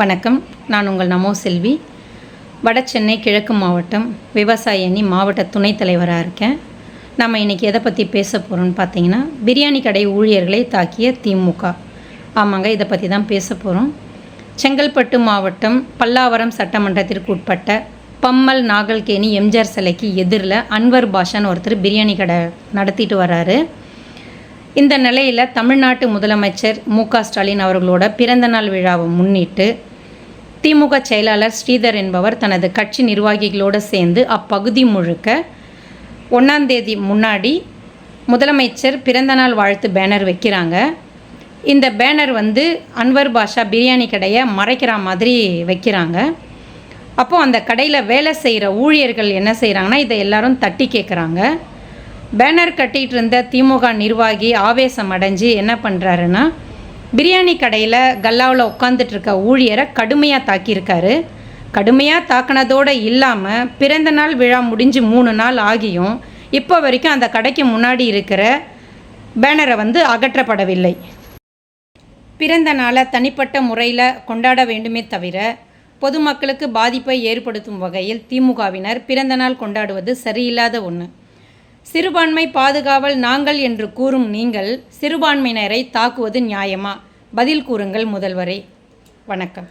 வணக்கம். நான் உங்கள் நமோ செல்வி. வட சென்னை கிழக்கு மாவட்டம் விவசாய அணி மாவட்ட துணைத் தலைவராக இருக்கேன். நம்ம இன்றைக்கி எதை பற்றி பேச போகிறோம்னு பார்த்தீங்கன்னா பிரியாணி கடை ஊழியர்களை தாக்கிய திமுக. ஆமாங்க இதை பற்றி தான் பேச போகிறோம் செங்கல்பட்டு மாவட்டம் பல்லாவரம் சட்டமன்றத்திற்கு உட்பட்ட பம்மல் நாகல்கேணி எம்ஜிஆர் சிலைக்கு எதிரில் அன்வர் பாஷான்னு ஒருத்தர் பிரியாணி கடை நடத்திட்டு வராரு. இந்த நிலையில் தமிழ்நாட்டு முதலமைச்சர் மு ஸ்டாலின் அவர்களோட பிறந்தநாள் விழாவை முன்னிட்டு திமுக செயலாளர் ஸ்ரீதர் என்பவர் தனது கட்சி நிர்வாகிகளோடு சேர்ந்து அப்பகுதி முழுக்க ஒன்றாந்தேதி முன்னாடி முதலமைச்சர் பிறந்தநாள் வாழ்த்து பேனர் வைக்கிறாங்க. இந்த பேனர் வந்து அன்வர் பாஷா பிரியாணி கடையை மறைக்கிற மாதிரி வைக்கிறாங்க. அப்போது அந்த கடையில் வேலை செய்கிற ஊழியர்கள் என்ன செய்கிறாங்கன்னா இதை எல்லாரும் தட்டி கேட்குறாங்க பேனர் கட்டிகிட்டு இருந்த திமுக நிர்வாகி ஆவேசம் அடைஞ்சு என்ன பண்ணுறாருன்னா பிரியாணி கடையில் கல்லாவில் உட்காந்துட்டு இருக்க ஊழியரை கடுமையாக தாக்கியிருக்காரு. கடுமையாக தாக்கினதோடு இல்லாமல் பிறந்த நாள் விழா முடிஞ்சு மூணு நாள் ஆகியும் இப்போ வரைக்கும் அந்த கடைக்கு முன்னாடி இருக்கிற பேனரை வந்து அகற்றப்படவில்லை. பிறந்த நாளை தனிப்பட்ட முறையில் கொண்டாட வேண்டுமே தவிர பொதுமக்களுக்கு பாதிப்பை ஏற்படுத்தும் வகையில் திமுகவினர் பிறந்த நாள் கொண்டாடுவது சரியில்லாத ஒன்று சிறுபான்மை பாதுகாவல் நாங்கள் என்று கூறும் நீங்கள் சிறுபான்மையினரை தாக்குவது நியாயமா? பதில் கூறுங்கள் முதல்வரே. வணக்கம்.